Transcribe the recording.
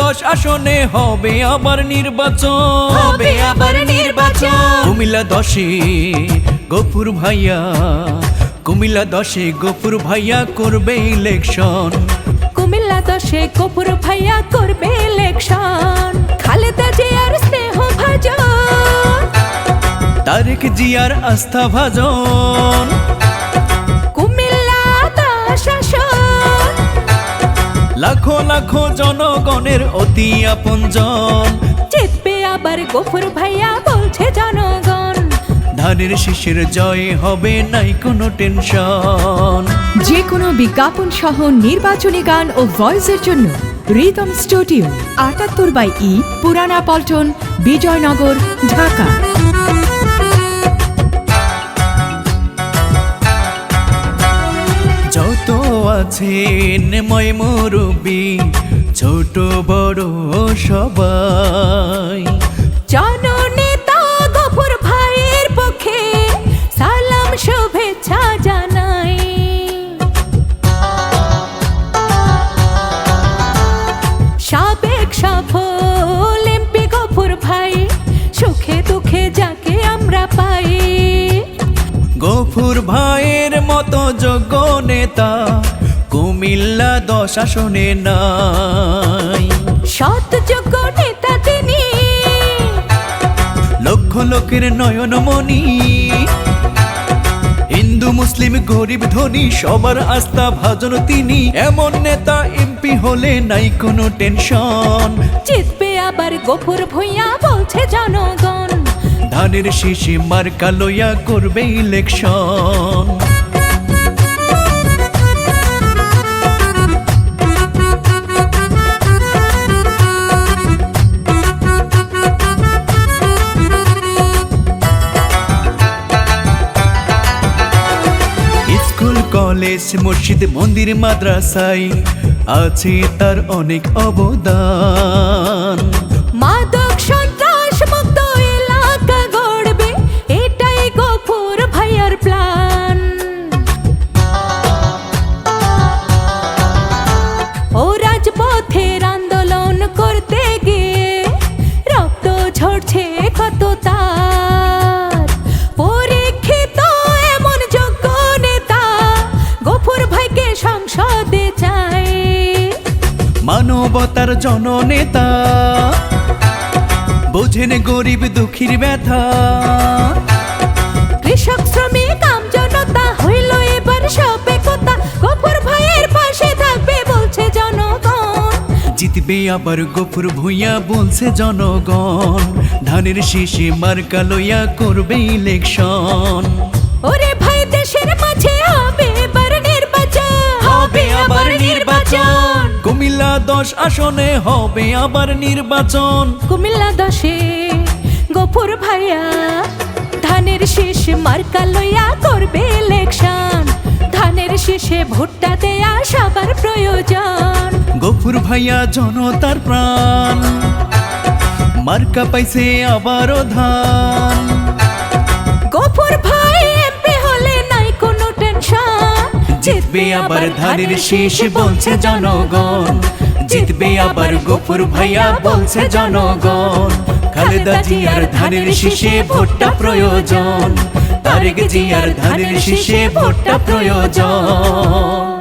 দশ আসনে হবে আবার নির্বাচন। হবে আবার নির্বাচন। কুমিল্লা দশে গফুর ভাইয়া কুমিল্লা দশে গফুর ভাইয়া করবে ইলেকশন কুমিল্লা দশে কপুর ভাইয়া করবে ইলেকশন খালেদা জিয়ার স্নেহ ভাজন। তারেক জিয়ার আস্থা ভাজন। লাখো লাখো জনগণের অতি আপনজন। জিতবে আবার গফুর ভাইয়া বলছে জনগণ। ধানের শিশির জয় হবে নাই কোনো টেনশন। যে কোনো বিজ্ঞাপন সহ নির্বাচনী গান ও ভয়েসের জন্য রিদম স্টুডিও আটাত্তর বাই ই পুরানা পল্টন বিজয়নগর ঢাকা। আছেন ময় মুরব্বী ছোট বড় সবাই। জননেতা গফুর ভাইয়ের পক্ষে সালাম শুভেচ্ছা জানাই। সাবেক সফল এমপি গফুর ভাই সুখে দুঃখে যাকে আমরা পাই। গফুর ভাইয়ের মতো যোগ্য নেতা কুমিল্লা দশ আসনে নাই। সৎ যোগ্য নেতা তিনি। লক্ষ লোকের নয়নমণি হিন্দু মুসলিম গরিব ধনী সবার আস্থা ভাজন তিনি। এমন নেতা এমপি হলে নাই কোনো টেনশন। জিতবে আবার গফুর ভুইয়া বলছে জনগণ। ধানের শিশি মার্কা লইয়া করবে ইলেকশন। কলেজ মসজিদ মন্দির মাদ্রাসায় আছে তার অনেক অবদান। মাদক মানবতার জননেতা। বোঝেন গরিব দুঃখীর ব্যথা। কৃষক শ্রমিক আম জনতা হইল এবার সবে গফুর ভাইয়ের পাশে থাকবে বলছে জনগণ। জিতবে আবার গফুর ভুইয়া বলছে জনগণ। ধানের শীষে মার্কা লইয়া করবে ইলেকশন। ওরে ভাই দেশের দশ আসনে হবে আবার নির্বাচন। কুমিল্লা দশে গফুর ভাইয়া ধানের শীষ মার্কা লইয়া করবে ইলেকশন। ধানের শীষে ভোটটা দেয়া সবার প্রয়োজন। গফুর ভাইয়া জনতার প্রাণ মার্কা পাইছে আবারও ধান। গফুর ভাই এমপি হলে নাই কোনো টেনশন। জিতবে আবার ধানের শীষ বলছে জনগণ। জিতবে আবার গোপুর ভাইয়া বলছে জনগণ। খালেদা জিয়ার ধানের শীষে ভোটটা প্রয়োজন। তারেক জিয়ার ধানের শীষে ভোটটা প্রয়োজন।